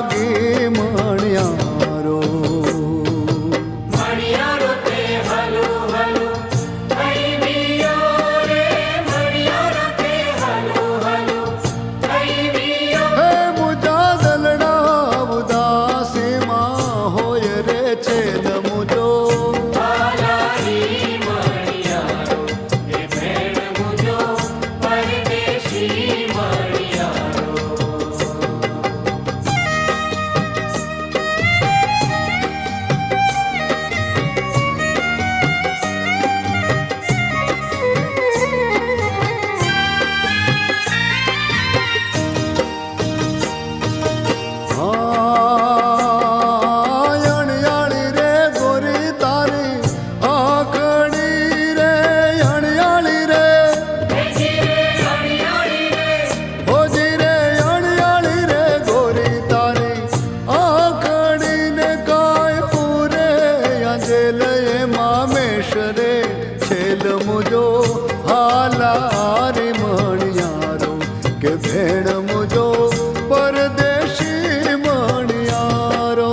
લાગે માણ્યા. ભેણ મુજો પરદેશી મણિયારો.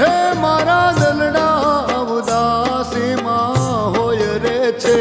હે મારા દલડા ઉદાસીમાં હોય રે છે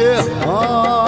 Yeah. Oh.